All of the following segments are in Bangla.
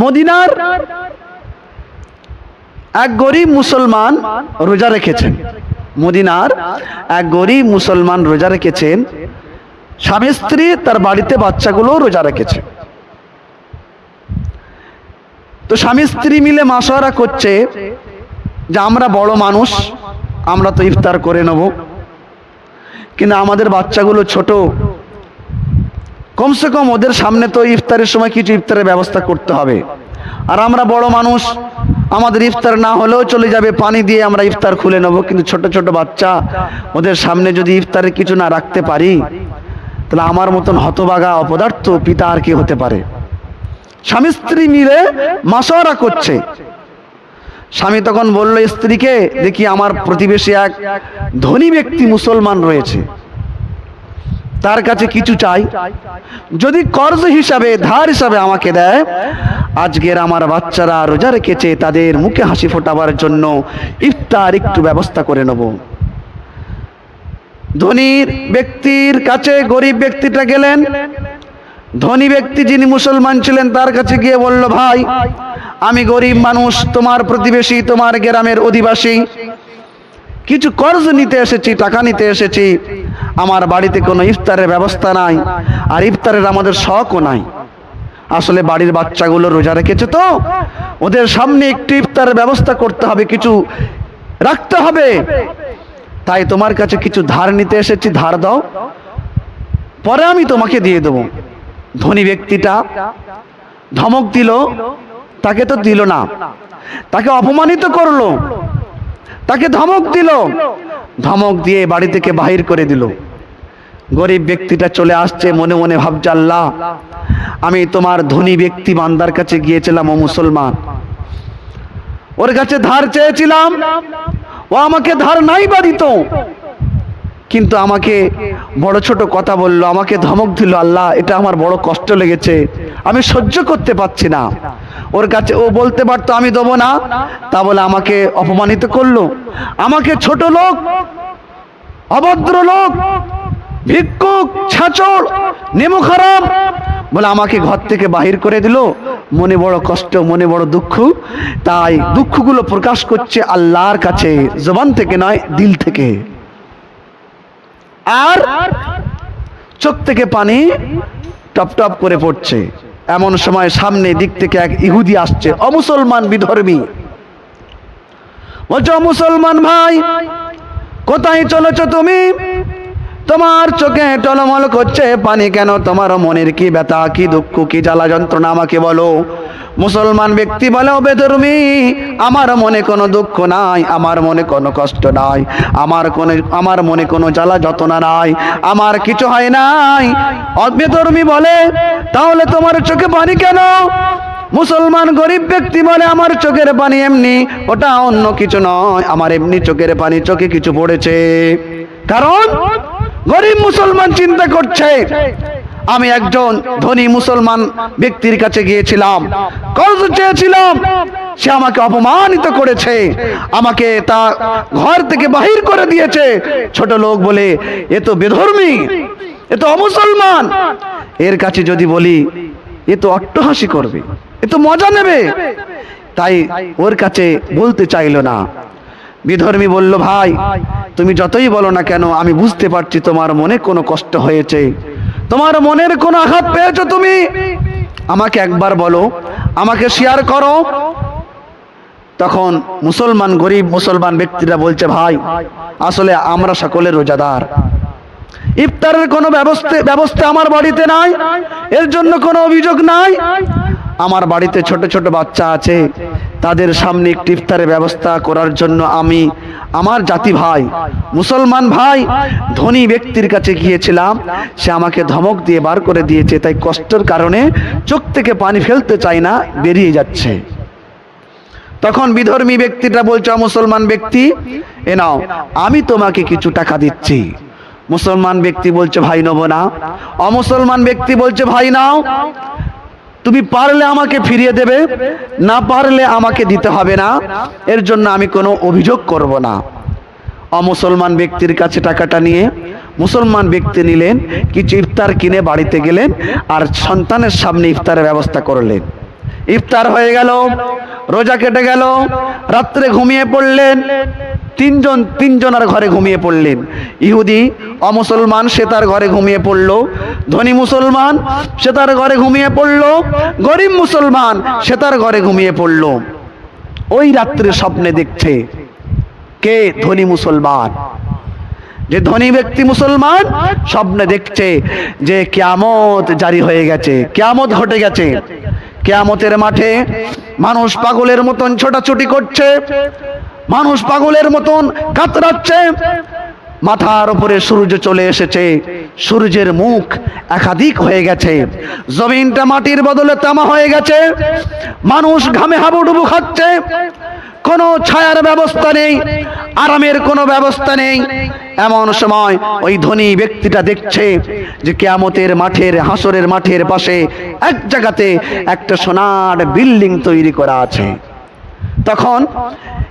মদিনার এক গরিব মুসলমান রোজা রেখেছেন। মদিনার এক গরিব মুসলমান রোজা রেখেছেন। স্বামী স্ত্রী তার বাড়িতে বাচ্চাগুলো রোজা রেখেছে। তো স্বামী স্ত্রী মিলে মাসোয়ারা করছে যে আমরা বড় মানুষ, আমরা তো ইফতার করে নেব। কিন্তু আমাদের বাচ্চাগুলো ছোট কমসে কম ওদের সামনে তো ইফতারের সময় কিছু ইফতারের ব্যবস্থা করতে হবে। আর আমরা বড় মানুষ, আমাদের ইফতার না হলেও চলে যাবে, পানি দিয়ে আমরা ইফতার খুলে নেব। কিন্তু ছোট ছোট বাচ্চা, ওদের সামনে যদি ইফতারে কিছু না রাখতে পারি, তাহলে আমার মতন হতবাগা অপদার্থ পিতা আর কি হতে পারে? স্বামী স্ত্রী মিলে মাসোয়ারা করছে। স্বামী তখন বলল, স্ত্রীকে দেখি আমার প্রতিবেশী এক ধনী ব্যক্তি মুসলমান রয়েছে। তার কাছে কিছু চাই। যদি কর্জ হিসাবে, ধার হিসাবে আমাকে দেয়, আজকের আমার বাচ্চারা রোজা রেখেছে, তাদের মুখে হাসি ফোটাবার জন্য ইফতার একটু ব্যবস্থা করে নেব। ধনীর ব্যক্তির কাছে গরিব ব্যক্তিটা গেলেন। ধনী ব্যক্তি যিনি মুসলমান ছিলেন, তার কাছে গিয়ে বলল, ভাই, আমি গরিব মানুষ, তোমার প্রতিবেশী, তোমার গ্রামের অধিবাসী। কিছু কর্জ নিতে এসেছি, টাকা নিতে এসেছি। আমার বাড়িতে কোনো ইফতারের ব্যবস্থা নাই, আর ইফতারের আমাদের শখও নাই। আসলে বাড়ির বাচ্চাগুলো রোজা রেখেছে তো, ওদের সামনে একটু ইফতারের ব্যবস্থা করতে হবে, কিছু রাখতে হবে। তাই তোমার কাছে কিছু ধার নিতে এসেছি, ধার দাও। পরে আমি তোমাকে দিয়ে দেবো। ধনী ব্যক্তিটা ধমক দিল, তাকে তো দিল না, তাকে অপমানিত করল। তাকে ধমক দিল। ধমক দিয়ে বাড়ি থেকে বাহির করে দিল। গরিব ব্যক্তিটা চলে আসছে, মনে মনে ভাবছে, আল্লাহ, আমি তোমার ধনী ব্যক্তি বান্দার কাছে গিয়েছিলাম, ও মুসলমান। ওর কাছে ধার চেয়েছিলাম, ও আমাকে ধার নাই বা দিত কিন্তু আমাকে বড় ছোট কথা বলল, আমাকে ধমক দিল, আল্লাহ, এটা আমার বড় কষ্ট লেগেছে, আমি সহ্য করতে পারছি না। ওর কাছে ও বলতে পারতো, আমি দেবো না। তা বলে আমাকে অপমানিত করল। আমাকে ছোট লোক, অভদ্র লোক, ভিক্ষুক, ছাচড় নেমু খারাপ বলে আমাকে ঘর থেকে বাহির করে দিল। মনে বড় কষ্ট, মনে বড় দুঃখ। তাই দুঃখগুলো প্রকাশ করছে আল্লাহর কাছে, জবান থেকে নয়, দিল থেকে। আর চোখ থেকে পানি টপ টপ করে পড়ছে। এমন সময় সামনে দিক থেকে এক ইহুদি আসছে, অমুসলমান বিধর্মী। বলছো মুসলমান ভাই, কোথায় চলেছ তুমি? তোমার চোখে টলমল করছে পানি কেন? তোমার মনের কি ব্যথা, কি দুঃখ, কি জ্বালা যন্ত্রণা আমাকে বলো। মুসলমান ব্যক্তি বলো বেধর্মী আমার মনে কোনো দুঃখ নাই, আমার মনে কোনো কষ্ট নাই, আমার কোনো, আমার মনে কোনো জ্বালা যতনা নাই, আমার কিছু হয় নাই। বেধর্মী বলে, তাহলে তোমার চোখে পানি কেন? মুসলমান গরিব ব্যক্তি বলে, আমার চোখের পানি এমনি, ওটা অন্য কিছু নয়, আমার এমনি চোখের পানি চোখে কিছু পড়েছে। কারণ গরিব মুসলমান চিন্তা করছে। আমি একজন ধনী মুসলমান ব্যক্তির কাছে গিয়েছিলাম। কর্জ চেয়েছিলাম, সে আমাকে অপমানিত করেছে। আমাকে তা ঘর থেকে বাহির করে দিয়েছে। ছোট লোক বলে, এ তো বেধর্মী, এ তো অমুসলমান। এর কাছে যদি বলি, এ তো অট্টহাসি করবে, এ তো মজা নেবে। তাই ওর কাছে বলতে চাইলো না। বিধর্মী বলল, ভাই, তুমি যতই বলো না কেন, আমি বুঝতে পারছি তোমার মনে কোনো কষ্ট হয়েছে। তোমার মনের কোনো আঘাত পেয়েছ তুমি? আমাকে একবার বলো, আমাকে শেয়ার করো। তখন মুসলমান, গরিব মুসলমান ব্যক্তিরা বলছে, ভাই, আসলে আমরা সকলে রোজাদার। ইফতারের কোনো ব্যবস্থা ব্যবস্থা আমার বাড়িতে নাই, এর জন্য কোনো অভিযোগ নাই। আমার বাড়িতে ছোট ছোট বাচ্চা আছে, তাদের সামনে একটি ইফতারের ব্যবস্থা করার জন্য আমি আমার জাতি ভাই, মুসলমান ভাই, ধনী ব্যক্তির কাছে গিয়েছিলাম। সে আমাকে ধমক দিয়ে বার করে দিয়েছে, তাই কষ্টের কারণে চোখ থেকে পানি ফেলতে চাই না, বেরিয়ে যাচ্ছে। তখন বিধর্মী ব্যক্তিটা বলছে মুসলমান ব্যক্তি, এ নাও, আমি তোমাকে কিছু টাকা দিচ্ছি। মুসলমান ব্যক্তি বলছে, ভাই, নেব না। অমুসলমান ব্যক্তি বলছে, ভাই, নাও। তুমি পারলে আমাকে ফিরিয়ে দেবে, না পারলে আমাকে দিতে হবে না। এর জন্য আমি কোনো অভিযোগ করব না। অমুসলমান ব্যক্তির কাছে টাকাটা নিয়ে মুসলমান ব্যক্তি নিলেন, কিছু ইফতার কিনে বাড়িতে গেলেন আর সন্তানের সামনে ইফতারের ব্যবস্থা করলেন। ইফতার হয়ে গেল, রোজা কেটে গেল, রাত্রে ঘুমিয়ে পড়লেন তিনজন, তিনজনের ঘরে ঘুমিয়ে পড়লেন। ইহুদি, অমুসলমান, সে তার ঘরে ঘুমিয়ে পড়ল। ধনী মুসলমান, সে তার ঘরে ঘুমিয়ে পড়ল। গরিব মুসলমান, সে তার ঘরে ঘুমিয়ে পড়ল। ওই রাত্রে স্বপ্নে দেখছে কে ধনী মুসলমান? যে ধনী ব্যক্তি মুসলমান স্বপ্নে দেখছে যে কেয়ামত জারি হয়ে গেছে। কেয়ামত ঘটে গেছে। কেয়ামতের মাঠে মানুষ পাগলের মতন ছোটাছুটি করছে। মানুষ পাগলের মতন কাতরাচ্ছে। মাথার উপরে সূর্য চলে এসেছে। সূর্যের মুখ একাধিক হয়ে গেছে। জমিনটা মাটির বদলে তামা হয়ে গেছে। মানুষ ঘামে হাবুডুবু খাচ্ছে। কোনো ছায়ার ব্যবস্থা নেই। আরামের কোনো ব্যবস্থা নেই। এমন সময় ওই ধনী ব্যক্তিটা দেখছে যে কেয়ামতের মাঠের, হাসরের মাঠের পাশে এক জায়গাতে একটা সোনার বিল্ডিং তৈরি করা আছে। তখন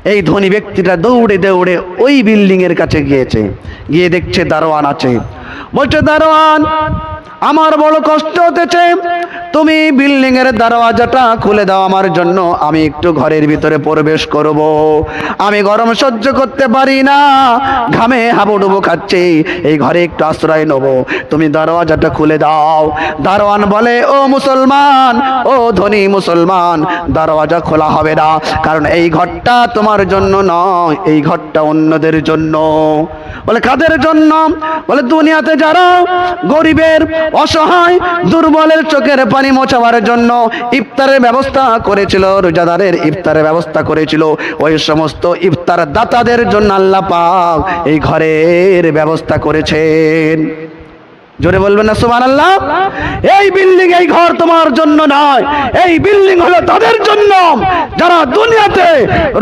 এই ধনী ব্যক্তিটা দৌড়ে দৌড়ে ওই বিল্ডিং এর কাছে গিয়েছে। গিয়ে দেখছে দারোয়ান আছে। বলছে, দারোয়ান, আমার বড় কষ্ট হতেছে। তুমি বিল্ডিং এর দরওয়াজাটা খুলে দাও আমার জন্য। আমি একটু ঘরের ভিতরে প্রবেশ করব। আমি গরম সহ্য করতে পারি না। ঘামে হাবুডুবু খাচ্ছি। এই ঘরে একটু আশ্রয় নেব। তুমি দরওয়াজাটা খুলে দাও। দারোয়ান বলে, ও মুসলমান, ও ধনী মুসলমান, দরওয়াজা খোলা হবে না। কারণ এই ঘরটা তোমার জন্য নয়, এই ঘরটা অন্যদের জন্য। বলে, কাদের জন্য? বলে দুনিয়াতে যারা গরিবের অসহায় দুর্বলের চোখের পানি মোছাবার জন্য ইফতারের ব্যবস্থা করেছিল, রোজাদারের ইফতারের ব্যবস্থা করেছিল, ওই সমস্ত ইফতার দাতাদের জন্য আল্লাহ পাক এই ঘরের ব্যবস্থা করেছেন। জোরে বলবেন না সুমান আল্লাহ এই বিল্ডিং এই ঘর তোমার জন্য নয়। এই বিল্ডিং হলো তাদের জন্য। যারা দুনিয়াতে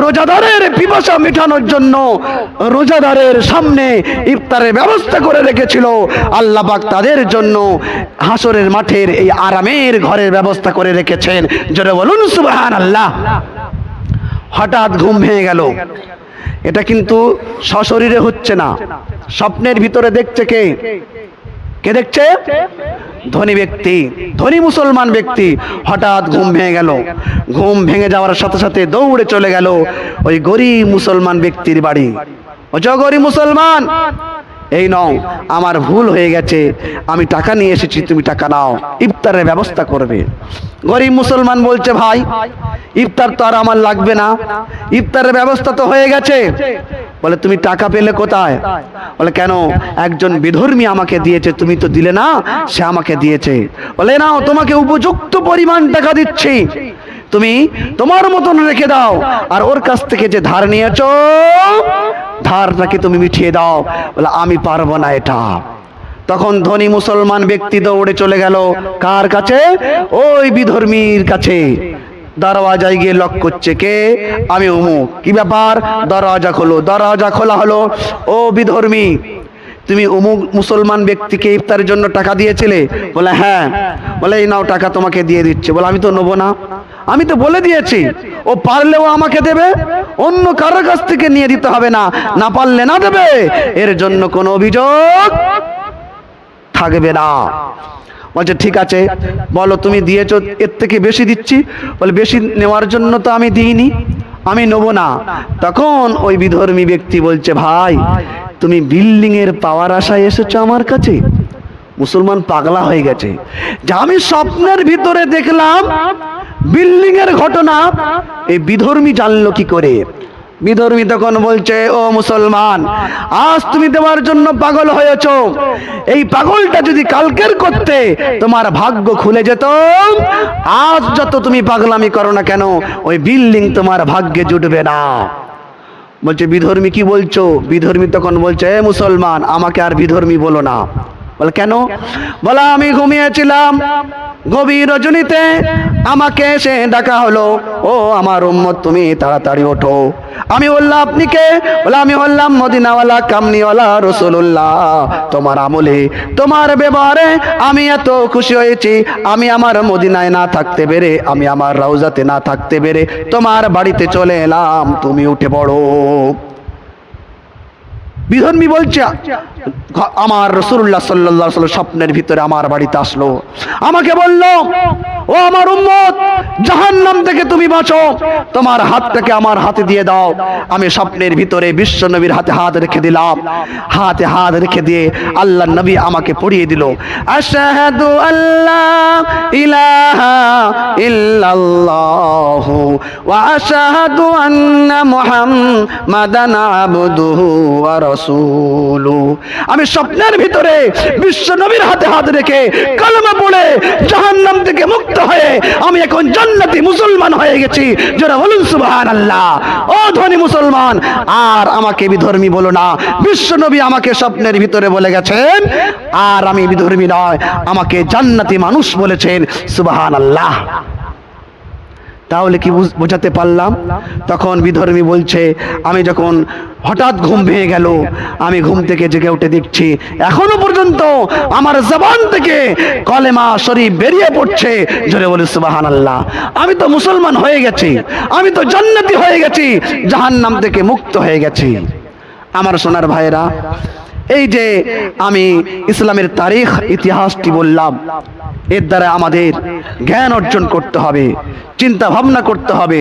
রোজাদারের পিপাসা মেটানোর জন্য রোজাদারের সামনে ইফতারের ব্যবস্থা করে রেখেছিল, আল্লাহ পাক তাদের জন্য হাসরের মাঠের এই আরামের ঘরের ব্যবস্থা করে রেখেছেন। জোরে বলুন সুবহান আল্লাহ হঠাৎ ঘুম ভেঙে গেল। এটা কিন্তু সশরীরে হচ্ছে না। স্বপ্নের ভিতরে দেখছে কে? কে দেখছে? ধনী ব্যক্তি, ধনী মুসলমান ব্যক্তি হঠাৎ ঘুম ভেঙে গেল। ঘুম ভেঙে যাওয়ার সাথে সাথে দৌড়ে চলে গেল ওই গরিব মুসলমান ব্যক্তির বাড়ি। ও গরিব মুসলমান, এই নও, আমার ভুল হয়ে গেছে, আমি টাকা নিয়ে এসেছি, তুমি টাকা নাও, ইফতারের ব্যবস্থা করবে। গরিব মুসলমান বলছে, ভাই, ইফতার তো আর আমার লাগবে না। ইফতারের ব্যবস্থা তো হয়ে গেছে। বলে, তুমি টাকা পেলে কোথায়? বলে, কেন? একজন বিধর্মী আমাকে দিয়েছে, তুমি তো দিলে না, সে আমাকে দিয়েছে। বলে, নাও, তোমাকে উপযুক্ত পরিমাণ টাকা দিচ্ছি। তুমি তোমার মতন রেখে দাও। আর ওর কাছ থেকে যে ধার নিয়েছো, ধারটাকে তুমি মিঠিয়ে দাও। বলে, আমি পারব না এটা। তখন ধনী মুসলমান ব্যক্তি দৌড়ে চলে গেল। কার কাছে? ওই বিধর্মীর কাছে। দরওয়াজায় গিয়ে লক করছে কে? আমি উমুক কি ব্যাপার? দরওয়াজা খোলো, দরওয়াজা খোলা হলো। ও বিধর্মী, তুমি অমুক মুসলমান ব্যক্তিকে ইফতারের জন্য টাকা দিয়েছিলে? বলে হ্যাঁ। বলে, এই নাও টাকা তোমাকে দিয়ে দিচ্ছে। বলে, আমি তো নেব না। আমি তো বলে দিয়েছি। ও পারলেও আমাকে দেবে। অন্য কারোর কাছ থেকে নিয়ে দিতে হবে না। না পারলে না দেবে। এর জন্য কোনো অভিযোগ থাকবে না। বলছে, ঠিক আছে, বলো, তুমি দিয়েছ, এর থেকে বেশি দিচ্ছি। বলে, বেশি নেওয়ার জন্য তো আমি দিইনি, আমি নেব না। তখন ওই বিধর্মী ব্যক্তি বলছে, ভাই, তুমি বিল্ডিং এর পাওয়ার আশায় এসেছ আমার কাছে। মুসলমান পাগলা হয়ে গেছে। যে আমি স্বপ্নের ভিতরে দেখলাম বিল্ডিং এর ঘটনা, এই বিধর্মী জানলো কি করে? বিধর্মী তখন বলছে, ও মুসলমান, আজ তুমি দেওয়ার জন্য পাগল হয়েছ। এই পাগলটা যদি কালকের করতে তোমার ভাগ্য খুলে যেত, আজ যত তুমি পাগলামি করো না কেন, ওই বিল্ডিং তোমার ভাগ্যে জুটবে না। বলছে, বিধর্মী কি বলছো? বিধর্মী তখন বলছে, এ মুসলমান, আমাকে আর বিধর্মী বলো না। বলে, কেন? বলা, আমি ঘুমিয়েছিলাম গভীর রজনীতে, আমাকে এসে ডাকা হলো। ও আমার উম্মত, তুমি তাড়াতাড়ি ওঠো। আমি বললাম, আপনি কে? বলে, আমি হলাম মদিনাওয়ালা, কামনিওয়ালা রসুল্লাহ তোমার আমলে, তোমার ব্যবহারে আমি এত খুশি হয়েছি। আমি আমার মদিনায় না থাকতে পেরে, আমি আমার রওজাতে না থাকতে পেরে তোমার বাড়িতে চলে এলাম। তুমি উঠে পড়ো। বিধর্মী বলছে, আমার রসুল্লাহ সাল্লাহ স্বপ্নের ভিতরে আমার বাড়িতে আসলো। আমাকে বলল ও আমার উম্মত, জাহান্নাম থেকে তুমি বাঁচো। তোমার হাতটাকে আমার হাতে দিয়ে দাও। আমি স্বপ্নের ভিতরে বিশ্ব নবীর হাতে হাত রেখে দিলাম। হাতে হাত রেখে দিয়ে আল্লাহ নবী আমাকে পড়িয়ে দিল। আশহাদু আল্লাহ ইলাহা ইল্লাল্লাহ ওয়া আমি স্বপ্নের ভিতরে বিশ্ব নবীর হাতে হাত রেখে কালেমা পড়ে জাহান্নাম থেকে মুক্ত হয়ে আমি এখন জান্নাতি মুসলমান হয়ে গেছি। যারা বলুন সুবহানাল্লাহ, ও ধনী মুসলমান, আর আমাকে বিধর্মী বলো না। বিশ্ব নবী আমাকে স্বপ্নের ভিতরে বলে গেছেন, আর আমি বিধর্মী নয়, আমাকে জান্নাতি মানুষ বলেছেন, সুবহানাল্লাহ। তাহলে কি বুঝ- বোঝাতে পারলাম? তখন বিধর্মী বলছে, আমি যখন হঠাৎ ঘুম ভেঙে গেল, আমি ঘুম থেকে জেগে উঠে দেখছি, এখনও পর্যন্ত আমার জবান থেকে কলেমা শরীফ বেরিয়ে পড়ছে। জোরে বলি সুবাহান আল্লাহ আমি তো মুসলমান হয়ে গেছি, আমি তো জান্নাতি হয়ে গেছি, জাহান্নাম থেকে মুক্ত হয়ে গেছি। আমার সোনার ভাইরা এই যে আমি ইসলামের তারিখ, ইতিহাসটি বললাম। এর দ্বারা আমাদের জ্ঞান অর্জন করতে হবে চিন্তা ভাবনা করতে হবে।